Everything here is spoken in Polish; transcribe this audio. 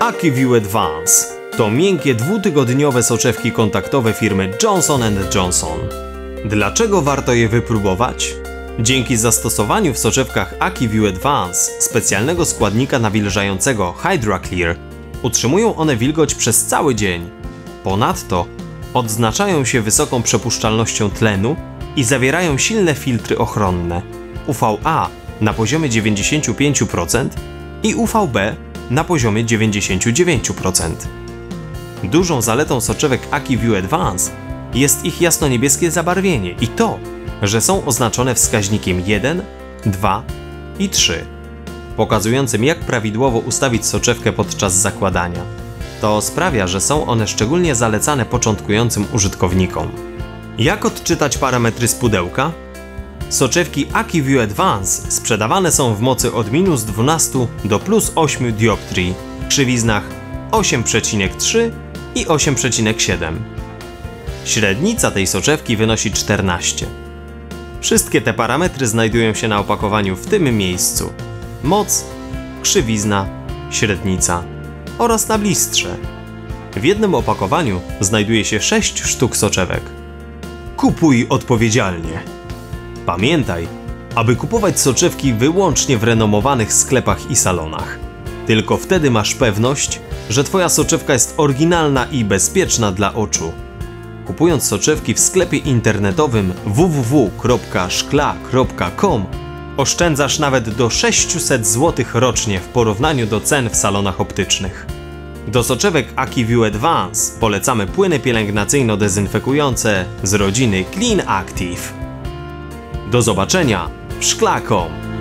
AccuView Advance to miękkie dwutygodniowe soczewki kontaktowe firmy Johnson Johnson. Dlaczego warto je wypróbować? Dzięki zastosowaniu w soczewkach AccuView Advance specjalnego składnika nawilżającego HydraClear utrzymują one wilgoć przez cały dzień. Ponadto odznaczają się wysoką przepuszczalnością tlenu i zawierają silne filtry ochronne UVA na poziomie 95% i UVB na poziomie 99%. Dużą zaletą soczewek AccuView Advance jest ich jasno-niebieskie zabarwienie i to, że są oznaczone wskaźnikiem 1, 2 i 3, pokazującym jak prawidłowo ustawić soczewkę podczas zakładania. To sprawia, że są one szczególnie zalecane początkującym użytkownikom. Jak odczytać parametry z pudełka? Soczewki AccuView Advance sprzedawane są w mocy od minus 12 do plus 8 dioptrii, krzywiznach 8,3 i 8,7. Średnica tej soczewki wynosi 14. Wszystkie te parametry znajdują się na opakowaniu w tym miejscu. Moc, krzywizna, średnica oraz na blistrze. W jednym opakowaniu znajduje się 6 sztuk soczewek. Kupuj odpowiedzialnie. Pamiętaj, aby kupować soczewki wyłącznie w renomowanych sklepach i salonach. Tylko wtedy masz pewność, że Twoja soczewka jest oryginalna i bezpieczna dla oczu. Kupując soczewki w sklepie internetowym www.szkla.com oszczędzasz nawet do 600 zł rocznie w porównaniu do cen w salonach optycznych. Do soczewek AccuView Advance polecamy płyny pielęgnacyjno-dezynfekujące z rodziny Clean Active. Do zobaczenia w szklakom!